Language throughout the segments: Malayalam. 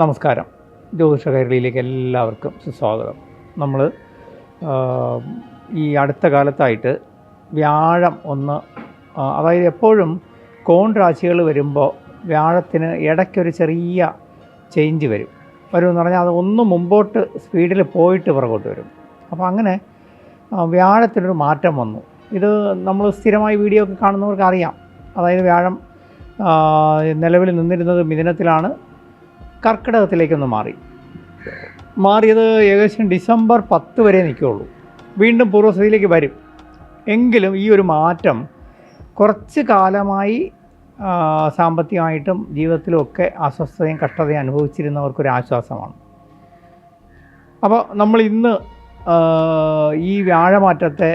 നമസ്കാരം. ജ്യോതിഷ കൈരളിയിലേക്ക് എല്ലാവർക്കും സുസ്വാഗതം. നമ്മൾ ഈ അടുത്ത കാലത്തായിട്ട് വ്യാഴം ഒന്ന് അതായത് എപ്പോഴും കോൺ രാശികൾ വരുമ്പോൾ വ്യാഴത്തിന് ഇടയ്ക്കൊരു ചെറിയ ചേഞ്ച് വരും. വരും എന്ന് പറഞ്ഞാൽ അത് ഒന്ന് മുമ്പോട്ട് സ്പീഡിൽ പോയിട്ട് പുറകോട്ട് വരും. അപ്പോൾ അങ്ങനെ വ്യാഴത്തിനൊരു മാറ്റം വന്നു. ഇത് നമ്മൾ സ്ഥിരമായി വീഡിയോ ഒക്കെ കാണുന്നവർക്ക് അറിയാം അതായത് വ്യാഴം നിലവിൽ നിന്നിരുന്നത് മിഥുനത്തിലാണ്. കർക്കിടകത്തിലേക്കൊന്ന് മാറി. മാറിയത് ഏകദേശം ഡിസംബർ പത്ത് വരെ നിൽക്കുകയുള്ളൂ വീണ്ടും പൂർവസ്ഥിതിയിലേക്ക് വരും. എങ്കിലും ഈ ഒരു മാറ്റം കുറച്ച് കാലമായി സാമ്പത്തികമായിട്ടും ജീവിതത്തിലുമൊക്കെ അസ്വസ്ഥതയും കഷ്ടതയും അനുഭവിച്ചിരുന്നവർക്കൊരു ആശ്വാസമാണ്. അപ്പോൾ നമ്മൾ ഇന്ന് ഈ വ്യാഴമാറ്റത്തെ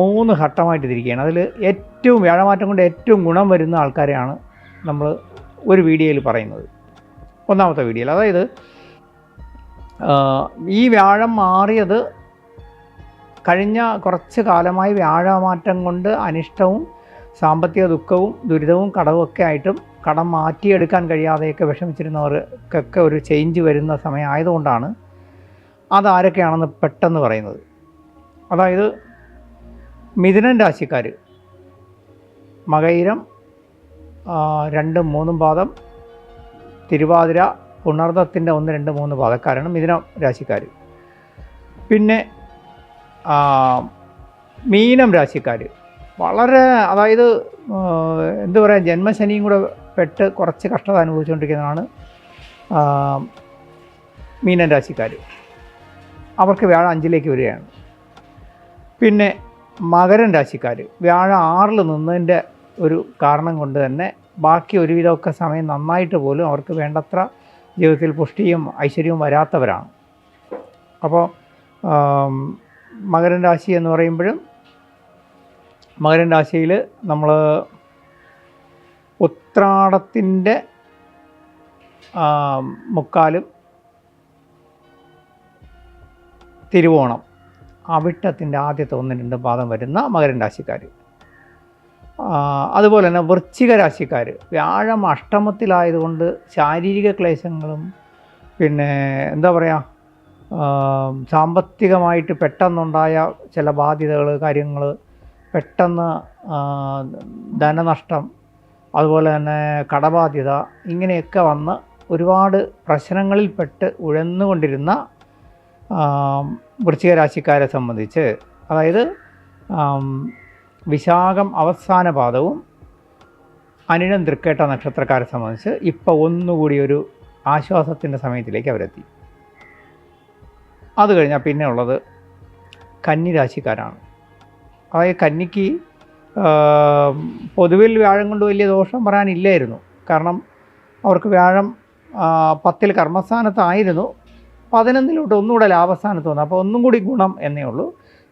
മൂന്ന് ഘട്ടമായിട്ട് തിരിക്കുകയാണ്. അതിൽ ഏറ്റവും വ്യാഴമാറ്റം കൊണ്ട് ഏറ്റവും ഗുണം വരുന്ന ആൾക്കാരെയാണ് നമ്മൾ ഒരു വീഡിയോയിൽ പറയുന്നത്. ഒന്നാമത്തെ വീഡിയോയിൽ. അതായത് ഈ വ്യാഴം മാറിയത് കഴിഞ്ഞ കുറച്ച് കാലമായി വ്യാഴമാറ്റം കൊണ്ട് അനിഷ്ടവും സാമ്പത്തിക ദുഃഖവും ദുരിതവും കടവും ഒക്കെ ആയിട്ടും കടം മാറ്റിയെടുക്കാൻ കഴിയാതെയൊക്കെ വിഷമിച്ചിരുന്നവർക്കൊക്കെ ഒരു ചേഞ്ച് വരുന്ന സമയമായതുകൊണ്ടാണ് അതാരൊക്കെയാണെന്ന് പെട്ടെന്ന് പറയുന്നത്. അതായത് മിഥുനൻ രാശിക്കാർ മകയിരം രണ്ടും മൂന്നും പാദം തിരുവാതിര പുണർദത്തിന്റെ ഒന്ന് രണ്ട് മൂന്ന് പാദക്കാരാണ് മിഥുന രാശിക്കാർ പിന്നെ മീനം രാശിക്കാർ വളരെ അതായത് എന്തു പറയുക ജന്മശനിയും കൂടെ പെട്ട് കുറച്ച് കഷ്ടത അനുഭവിച്ചുകൊണ്ടിരിക്കുന്നതാണ് മീനൻ രാശിക്കാർ അവർക്ക് വ്യാഴം അഞ്ചിലേക്ക് വരികയാണ്. പിന്നെ മകരൻ രാശിക്കാർ വ്യാഴം ആറിൽ നിന്നതിന്റെ ഒരു കാരണം കൊണ്ട് തന്നെ ബാക്കി ഒരുവിധമൊക്കെ സമയം നന്നായിട്ട് പോലും അവർക്ക് വേണ്ടത്ര ജീവിതത്തിൽ പുഷ്ടിയും ഐശ്വര്യവും വരാത്തവരാണ്. അപ്പോൾ മകരൻ രാശി എന്ന് പറയുമ്പോഴും മകരൻ രാശിയിൽ നമ്മൾ ഉത്രാടത്തിന്റെ മുക്കാലും തിരുവോണം. അവിട്ടത്തിന്റെ ആദ്യത്തെ ഒന്ന് രണ്ട് പാദം വരുന്ന മകരൻ രാശിക്കാർ അതുപോലെ തന്നെ വൃശ്ചിക രാശിക്കാർ വ്യാഴം അഷ്ടമത്തിലായതുകൊണ്ട് ശാരീരിക ക്ലേശങ്ങളും പിന്നെ എന്താ പറയുക സാമ്പത്തികമായിട്ട് പെട്ടെന്നുണ്ടായ ചില ബാധ്യതകൾ കാര്യങ്ങൾ പെട്ടെന്ന് ധനനഷ്ടം അതുപോലെ തന്നെ കടബാധ്യത ഇങ്ങനെയൊക്കെ വന്ന് ഒരുപാട് പ്രശ്നങ്ങളിൽപ്പെട്ട് ഉഴന്നുകൊണ്ടിരുന്ന വൃശ്ചിക രാശിക്കാരെ സംബന്ധിച്ച്. അതായത് വിശാഖം അവസാന പാദവും അനിഴം തൃക്കേട്ട നക്ഷത്രക്കാരെ സംബന്ധിച്ച് ഇപ്പോൾ ഒന്നുകൂടി ഒരു ആശ്വാസത്തിന്റെ സമയത്തിലേക്ക് അവരെത്തി. അത് കഴിഞ്ഞാൽ പിന്നെ ഉള്ളത് കന്നി രാശിക്കാരാണ് അതായത് കന്നിക്ക് പൊതുവിൽ വ്യാഴം കൊണ്ട് വലിയ ദോഷം പറയാനില്ലായിരുന്നു. കാരണം അവർക്ക് വ്യാഴം പത്തിൽ കർമ്മസ്ഥാനത്തായിരുന്നു. പതിനൊന്നിലോട്ട് ഒന്നുകൂടെ ലാഭസ്ഥാനത്ത് വന്നു. അപ്പോൾ ഒന്നും കൂടി ഗുണം എന്നേ ഉള്ളൂ.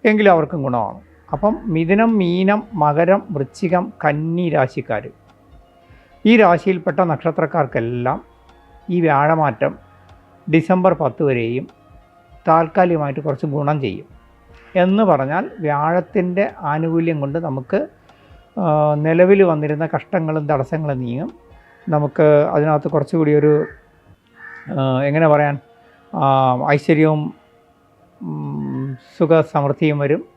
എങ്കിലും അവർക്കും ഗുണമാണ്. അപ്പം മിഥുനം മീനം മകരം വൃശ്ചികം കന്നി രാശിക്കാർ ഈ രാശിയിൽപ്പെട്ട നക്ഷത്രക്കാർക്കെല്ലാം ഈ വ്യാഴമാറ്റം ഡിസംബർ പത്ത് വരെയും താൽക്കാലികമായിട്ട് കുറച്ച് ഗുണം ചെയ്യും. എന്ന് പറഞ്ഞാൽ വ്യാഴത്തിന്റെ ആനുകൂല്യം കൊണ്ട് നമുക്ക് നിലവിൽ വന്നിരുന്ന കഷ്ടങ്ങളും തടസ്സങ്ങളും നീങ്ങും. നമുക്ക് അതിനകത്ത് കുറച്ചുകൂടി ഒരു എങ്ങനെ പറയാൻ ഐശ്വര്യവും സുഖസമൃദ്ധിയും സുഖ സമൃദ്ധിയും വരും.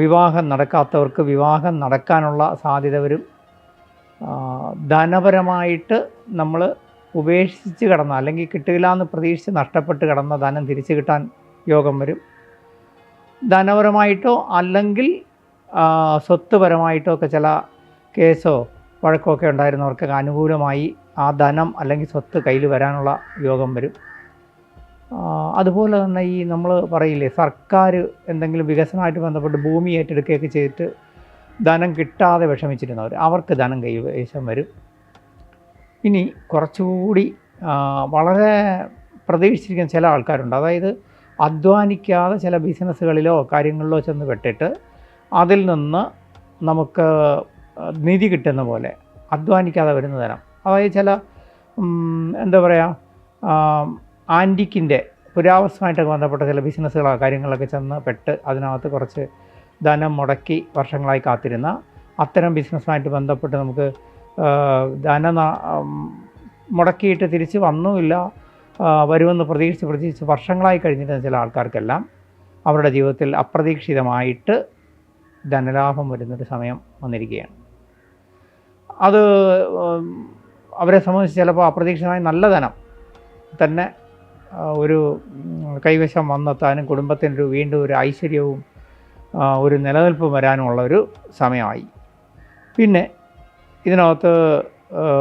വിവാഹം നടക്കാത്തവർക്ക് വിവാഹം നടക്കാനുള്ള സാധ്യത വരും. ധനപരമായിട്ട് നമ്മൾ ഉപേക്ഷിച്ച് കിടന്ന അല്ലെങ്കിൽ കിട്ടില്ല എന്ന് പ്രതീക്ഷിച്ച് നഷ്ടപ്പെട്ട് കിടന്ന ധനം തിരിച്ചു കിട്ടാൻ യോഗം വരും. ധനപരമായിട്ടോ അല്ലെങ്കിൽ സ്വത്ത്പരമായിട്ടോ ഒക്കെ ചില കേസോ വഴക്കോ ഒക്കെ ഉണ്ടായിരുന്നവർക്കൊക്കെ അനുകൂലമായി ആ ധനം അല്ലെങ്കിൽ സ്വത്ത് കയ്യിൽ വരാനുള്ള യോഗം വരും. അതുപോലെ തന്നെ ഈ നമ്മൾ പറയില്ലേ സർക്കാർ എന്തെങ്കിലും വികസനമായിട്ട് ബന്ധപ്പെട്ട് ഭൂമി ഏറ്റെടുക്കുകയൊക്കെ ചെയ്തിട്ട് ധനം കിട്ടാതെ വിഷമിച്ചിരുന്നവർ അവർക്ക് ധനം കൈവശം വരും. ഇനി കുറച്ചുകൂടി വളരെ പ്രതീക്ഷിച്ചിരിക്കുന്ന ചില ആൾക്കാരുണ്ട്. അതായത് അധ്വാനിക്കാതെ ചില ബിസിനസ്സുകളിലോ കാര്യങ്ങളിലോ ചെന്ന് പെട്ടിട്ട് അതിൽ നിന്ന് നമുക്ക് നിധി കിട്ടുന്ന പോലെ അധ്വാനിക്കാതെ വരുന്ന തരം. അതായത് ചില എന്താ പറയുക ആന്റിക്കിന്റെ പുരാവസ്ഥമായിട്ടൊക്കെ ബന്ധപ്പെട്ട ചില ബിസിനസ്സുകളോ കാര്യങ്ങളൊക്കെ ചെന്ന് പെട്ട് അതിനകത്ത് കുറച്ച് ധനം മുടക്കി വർഷങ്ങളായി കാത്തിരുന്ന അത്തരം ബിസിനസ്സുമായിട്ട് ബന്ധപ്പെട്ട് നമുക്ക് ധന മുടക്കിയിട്ട് തിരിച്ച് വന്നുമില്ല. വരുമെന്ന് പ്രതീക്ഷിച്ച് പ്രതീക്ഷിച്ച് വർഷങ്ങളായി കഴിഞ്ഞിരുന്ന ചില ആൾക്കാർക്കെല്ലാം അവരുടെ ജീവിതത്തിൽ അപ്രതീക്ഷിതമായിട്ട് ധനലാഭം വരുന്നൊരു സമയം വന്നിരിക്കുകയാണ്. അത് അവരെ സംബന്ധിച്ച് ചിലപ്പോൾ അപ്രതീക്ഷിതമായി നല്ല ധനം തന്നെ ഒരു കൈവശം വന്നെത്താനും കുടുംബത്തിനൊരു വീണ്ടും ഒരു ഐശ്വര്യവും ഒരു നിലനിൽപ്പും വരാനുമുള്ള ഒരു സമയമായി. പിന്നെ ഇതിനകത്ത്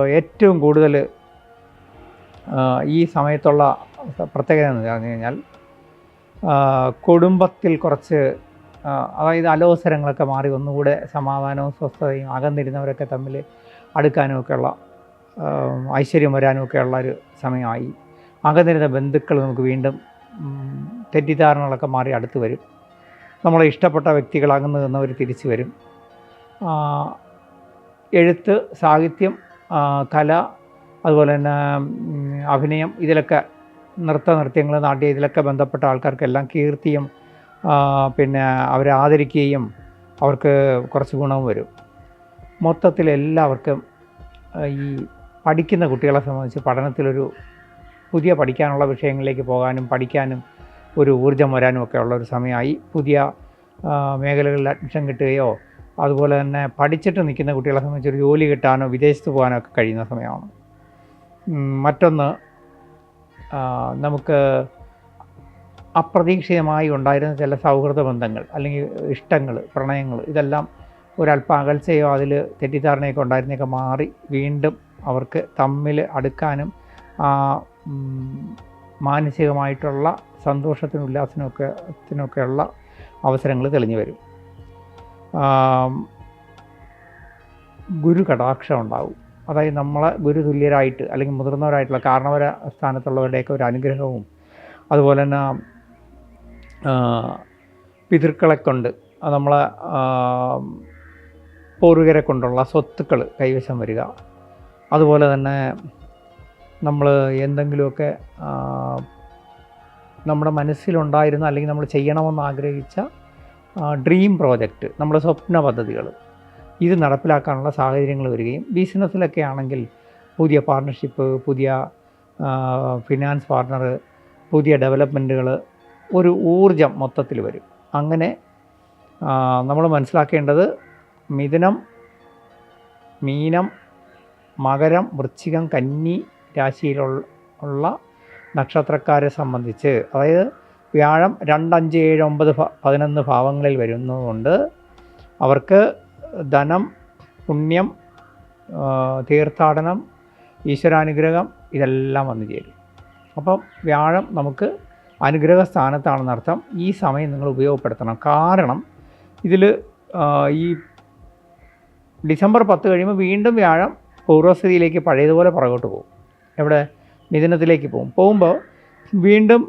ഏറ്റവും കൂടുതൽ ഈ സമയത്തുള്ള പ്രത്യേകത എന്ന് പറഞ്ഞു കഴിഞ്ഞാൽ കുടുംബത്തിൽ കുറച്ച് അതായത് അലോസരങ്ങളൊക്കെ മാറി ഒന്നുകൂടെ സമാധാനവും സ്വസ്ഥതയും അകന്നിരുന്നവരൊക്കെ തമ്മിൽ അടുക്കാനും ഒക്കെയുള്ള ആ, ഐശ്വര്യം വരാനും ഒരു സമയമായി. അകന്നിരുന്ന ബന്ധുക്കൾ നമുക്ക് വീണ്ടും തെറ്റിദ്ധാരണകളൊക്കെ മാറി അടുത്ത് വരും. നമ്മളെ ഇഷ്ടപ്പെട്ട വ്യക്തികൾ അകന്നു നിന്നവർ തിരിച്ചു വരും. എഴുത്ത് സാഹിത്യം കല അതുപോലെ തന്നെ അഭിനയം ഇതിലൊക്കെ നൃത്ത നൃത്യങ്ങൾ നാട്യം ഇതിലൊക്കെ ബന്ധപ്പെട്ട ആൾക്കാർക്കെല്ലാം കീർത്തിയും പിന്നെ അവരെ ആദരിക്കുകയും അവർക്ക് കുറച്ച് ഗുണവും വരും. മൊത്തത്തിൽ എല്ലാവർക്കും ഈ പഠിക്കുന്ന കുട്ടികളെ സംബന്ധിച്ച് പഠനത്തിലൊരു പുതിയ പഠിക്കാനുള്ള വിഷയങ്ങളിലേക്ക് പോകാനും പഠിക്കാനും ഒരു ഊർജം വരാനും ഒക്കെ ഉള്ള ഒരു സമയമായി. പുതിയ മേഖലകളിൽ അഡ്മിഷൻ കിട്ടുകയോ അതുപോലെ തന്നെ പഠിച്ചിട്ട് നിൽക്കുന്ന കുട്ടികളെ സംബന്ധിച്ച് ഒരു ജോലി കിട്ടാനോ വിദേശത്ത് പോകാനോ ഒക്കെ കഴിയുന്ന സമയമാണ്. മറ്റൊന്ന് നമുക്ക് അപ്രതീക്ഷിതമായി ഉണ്ടായിരുന്ന ചില സൗഹൃദ ബന്ധങ്ങൾ അല്ലെങ്കിൽ ഇഷ്ടങ്ങൾ പ്രണയങ്ങൾ ഇതെല്ലാം ഒരല്പം അകൽച്ചയോ അതിൽ തെറ്റിദ്ധാരണയൊക്കെ ഉണ്ടായിരുന്നൊക്കെ മാറി വീണ്ടും അവർക്ക് തമ്മിൽ അടുക്കാനും മാനസികമായിട്ടുള്ള സന്തോഷത്തിനും ഉല്ലാസത്തിനൊക്കെ ത്തിനൊക്കെയുള്ള അവസരങ്ങൾ തെളിഞ്ഞു വരും. ഗുരു കടാക്ഷം ഉണ്ടാവും. അതായത് നമ്മളെ ഗുരു തുല്യരായിട്ട് അല്ലെങ്കിൽ മുതിർന്നവരായിട്ടുള്ള കാരണവര സ്ഥാനത്തുള്ളവരുടെയൊക്കെ ഒരു അനുഗ്രഹവും അതുപോലെ തന്നെ പിതൃക്കളെ കൊണ്ട് നമ്മളെ പൂർവികരെ കൊണ്ടുള്ള സ്വത്തുക്കൾ കൈവശം വരിക. അതുപോലെ തന്നെ നമ്മൾ എന്തെങ്കിലുമൊക്കെ നമ്മുടെ മനസ്സിലുണ്ടായിരുന്ന അല്ലെങ്കിൽ നമ്മൾ ചെയ്യണമെന്ന് ആഗ്രഹിച്ച ഡ്രീം പ്രോജക്റ്റ് നമ്മുടെ സ്വപ്ന പദ്ധതികൾ ഇത് നടപ്പിലാക്കാനുള്ള സാഹചര്യങ്ങൾ വരികയും ബിസിനസ്സിലൊക്കെ ആണെങ്കിൽ പുതിയ പാർട്ണർഷിപ്പ് പുതിയ ഫിനാൻസ് പാർട്ണർ പുതിയ ഡെവലപ്മെന്റുകൾ ഒരു ഊർജം മൊത്തത്തിൽ വരും. അങ്ങനെ നമ്മൾ മനസ്സിലാക്കേണ്ടത് മിഥുനം മീനം മകരം വൃശ്ചികം കന്നി രാശിയിലുള്ള നക്ഷത്രക്കാരെ സംബന്ധിച്ച് അതായത് വ്യാഴം രണ്ട് അഞ്ച് ഏഴ് ഒമ്പത് പതിനൊന്ന് ഭാവങ്ങളിൽ വരുന്നതുകൊണ്ട് അവർക്ക് ധനം പുണ്യം തീർത്ഥാടനം ഈശ്വരാനുഗ്രഹം ഇതെല്ലാം വന്നു ചേരും. അപ്പം വ്യാഴം നമുക്ക് അനുഗ്രഹ സ്ഥാനത്താണെന്നർത്ഥം ഈ സമയം നിങ്ങൾ ഉപയോഗപ്പെടുത്തണം. കാരണം ഇതിൽ ഈ ഡിസംബർ പത്ത് കഴിയുമ്പോൾ വീണ്ടും വ്യാഴം പൂർവസ്ഥിതിയിലേക്ക് പഴയതുപോലെ പുറകോട്ട് പോകും. എവിടെ? മിഥുനത്തിലേക്ക് പോകും. പോകുമ്പോൾ വീണ്ടും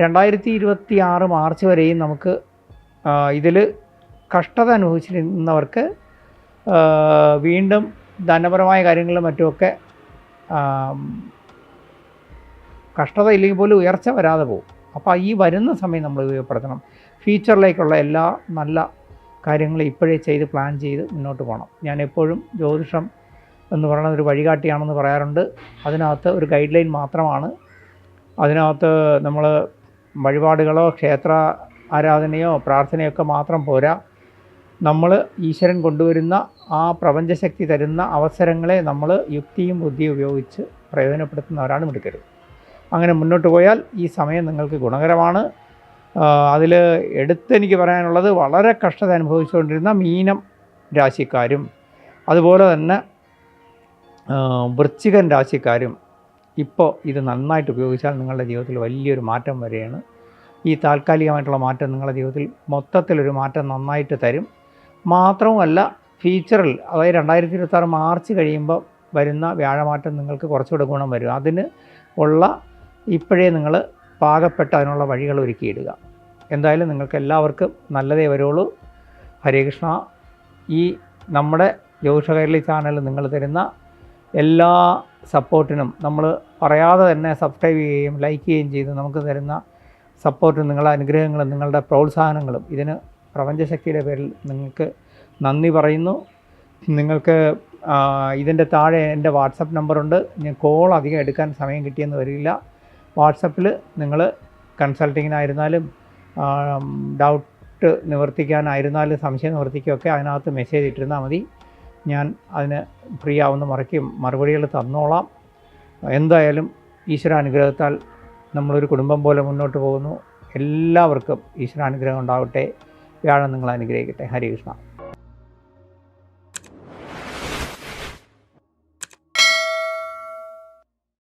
രണ്ടായിരത്തി ഇരുപത്തി ആറ് മാർച്ച് വരെയും നമുക്ക് ഇതിൽ കഷ്ടത അനുഭവിച്ചിരുന്നവർക്ക് വീണ്ടും ധനപരമായ കാര്യങ്ങളും മറ്റുമൊക്കെ കഷ്ടത ഇല്ലെങ്കിൽ പോലും ഉയർച്ച വരാതെ പോകും. അപ്പോൾ ഈ വരുന്ന സമയം നമ്മൾ ഉപയോഗപ്പെടുത്തണം. ഫ്യൂച്ചറിലേക്കുള്ള എല്ലാ നല്ല കാര്യങ്ങളും ഇപ്പോഴേ ചെയ്ത് പ്ലാൻ ചെയ്ത് മുന്നോട്ട് പോകണം. ഞാൻ എപ്പോഴും ജ്യോതിഷം എന്ന് പറയുന്നത് ഒരു വഴികാട്ടിയാണെന്ന് പറയാറുണ്ട്. അതിനകത്ത് ഒരു ഗൈഡ് ലൈൻ മാത്രമാണ്. അതിനകത്ത് നമ്മൾ വഴിപാടുകളോ ക്ഷേത്ര ആരാധനയോ പ്രാർത്ഥനയൊക്കെ മാത്രം പോരാ. നമ്മൾ ഈശ്വരൻ കൊണ്ടുവരുന്ന ആ പ്രപഞ്ചശക്തി തരുന്ന അവസരങ്ങളെ നമ്മൾ യുക്തിയും ബുദ്ധിയും ഉപയോഗിച്ച് പ്രയോജനപ്പെടുത്തുന്നവരാണ് മിടുക്കരുത് അങ്ങനെ മുന്നോട്ട് പോയാൽ ഈ സമയം നിങ്ങൾക്ക് ഗുണകരമാണ്. അതിൽ എടുത്തെനിക്ക് പറയാനുള്ളത് വളരെ കഷ്ടത അനുഭവിച്ചുകൊണ്ടിരുന്ന മീനം രാശിക്കാരും. അതുപോലെ തന്നെ വൃശ്ചികൻ രാശിക്കാരും ഇപ്പോൾ ഇത് നന്നായിട്ട് ഉപയോഗിച്ചാൽ നിങ്ങളുടെ ജീവിതത്തിൽ വലിയൊരു മാറ്റം വരികയാണ്. ഈ താൽക്കാലികമായിട്ടുള്ള മാറ്റം നിങ്ങളുടെ ജീവിതത്തിൽ മൊത്തത്തിലൊരു മാറ്റം നന്നായിട്ട് തരും. മാത്രവുമല്ല ഫ്യൂച്ചറിൽ അതായത് രണ്ടായിരത്തി ഇരുപത്താറ് മാർച്ച് കഴിയുമ്പോൾ വരുന്ന വ്യാഴമാറ്റം നിങ്ങൾക്ക് കുറച്ചുകൂടെ ഗുണം വരും. അതിന് ഉള്ള ഇപ്പോഴേ നിങ്ങൾ പാകപ്പെട്ട അതിനുള്ള വഴികൾ ഒരുക്കിയിടുക. എന്തായാലും നിങ്ങൾക്ക് എല്ലാവർക്കും നല്ലതേ വരുള്ളൂ. ഹരേ കൃഷ്ണ. ഈ നമ്മുടെ ജ്യോതിഷ ചാനൽ നിങ്ങൾ തരുന്ന എല്ലാ സപ്പോർട്ടിനും നമ്മൾ പറയാതെ തന്നെ സബ്സ്ക്രൈബ് ചെയ്യുകയും ലൈക്ക് ചെയ്യുകയും ചെയ്ത് നമുക്ക് തരുന്ന സപ്പോർട്ടും നിങ്ങളുടെ അനുഗ്രഹങ്ങളും നിങ്ങളുടെ പ്രോത്സാഹനങ്ങളും. ഇതിന് പ്രപഞ്ചശക്തിയുടെ പേരിൽ നിങ്ങൾക്ക് നന്ദി പറയുന്നു. നിങ്ങൾക്ക് ഇതിന്റെ താഴെ എന്റെ വാട്സപ്പ് നമ്പറുണ്ട് ഞാൻ കോൾ അധികം എടുക്കാൻ സമയം കിട്ടിയെന്ന് വരില്ല. വാട്സപ്പിൽ നിങ്ങൾ കൺസൾട്ടിങ്ങിനായിരുന്നാലും ഡൗട്ട് നിവർത്തിക്കാനായിരുന്നാലും സംശയം നിവർത്തിക്കുകയൊക്കെ അതിനകത്ത് മെസ്സേജ് ഇട്ടിരുന്നാൽ മതി. ഞാൻ അതിന് ഫ്രീ ആവുന്ന മറയ്ക്ക്. മറുപടികൾ തന്നോളാം. എന്തായാലും ഈശ്വരാനുഗ്രഹത്താൽ നമ്മളൊരു കുടുംബം പോലെ മുന്നോട്ട് പോകുന്നു. എല്ലാവർക്കും ഈശ്വരാനുഗ്രഹം ഉണ്ടാവട്ടെ. വ്യാഴം നിങ്ങൾ അനുഗ്രഹിക്കട്ടെ. ഹരികൃഷ്ണ